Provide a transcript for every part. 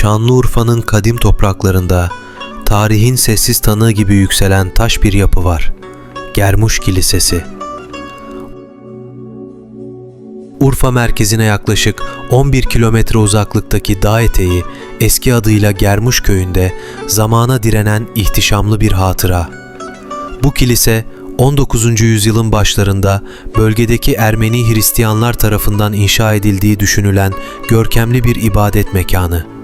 Şanlıurfa'nın kadim topraklarında tarihin sessiz tanığı gibi yükselen taş bir yapı var. Germuş Kilisesi. Urfa merkezine yaklaşık 11 kilometre uzaklıktaki dağ eteği eski adıyla Germuş köyünde zamana direnen ihtişamlı bir hatıra. Bu kilise 19. yüzyılın başlarında bölgedeki Ermeni Hristiyanlar tarafından inşa edildiği düşünülen görkemli bir ibadet mekanı.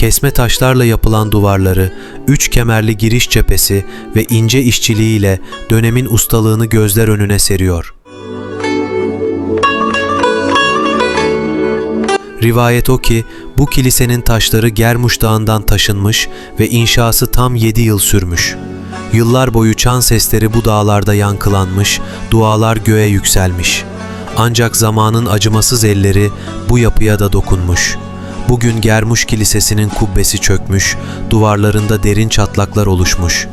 Kesme taşlarla yapılan duvarları, üç kemerli giriş cephesi ve ince işçiliğiyle dönemin ustalığını gözler önüne seriyor. Rivayet o ki bu kilisenin taşları Germuş Dağı'ndan taşınmış ve inşası tam 7 yıl sürmüş. Yıllar boyu çan sesleri bu dağlarda yankılanmış, dualar göğe yükselmiş. Ancak zamanın acımasız elleri bu yapıya da dokunmuş. Bugün Germuş Kilisesi'nin kubbesi çökmüş, duvarlarında derin çatlaklar oluşmuş.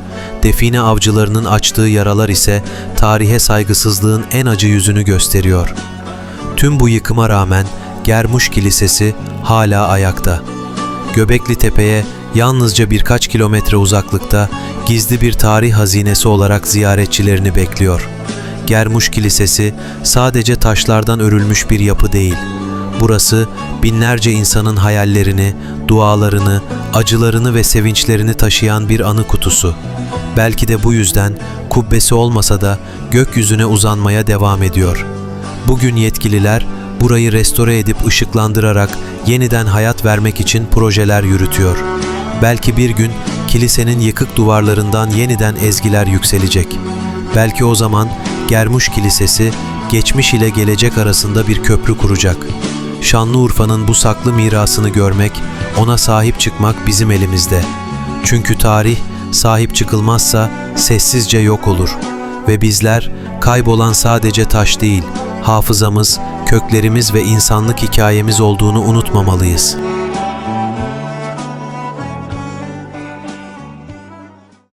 Define avcılarının açtığı yaralar ise tarihe saygısızlığın en acı yüzünü gösteriyor. Tüm bu yıkıma rağmen Germuş Kilisesi hala ayakta. Göbekli Tepe'ye yalnızca birkaç kilometre uzaklıkta gizli bir tarih hazinesi olarak ziyaretçilerini bekliyor. Germuş Kilisesi sadece taşlardan örülmüş bir yapı değil. Burası binlerce insanın hayallerini, dualarını, acılarını ve sevinçlerini taşıyan bir anı kutusu. Belki de bu yüzden kubbesi olmasa da gökyüzüne uzanmaya devam ediyor. Bugün yetkililer burayı restore edip ışıklandırarak yeniden hayat vermek için projeler yürütüyor. Belki bir gün kilisenin yıkık duvarlarından yeniden ezgiler yükselecek. Belki o zaman Germuş Kilisesi geçmiş ile gelecek arasında bir köprü kuracak. Şanlıurfa'nın bu saklı mirasını görmek, ona sahip çıkmak bizim elimizde. Çünkü tarih sahip çıkılmazsa sessizce yok olur ve bizler kaybolan sadece taş değil, hafızamız, köklerimiz ve insanlık hikayemiz olduğunu unutmamalıyız.''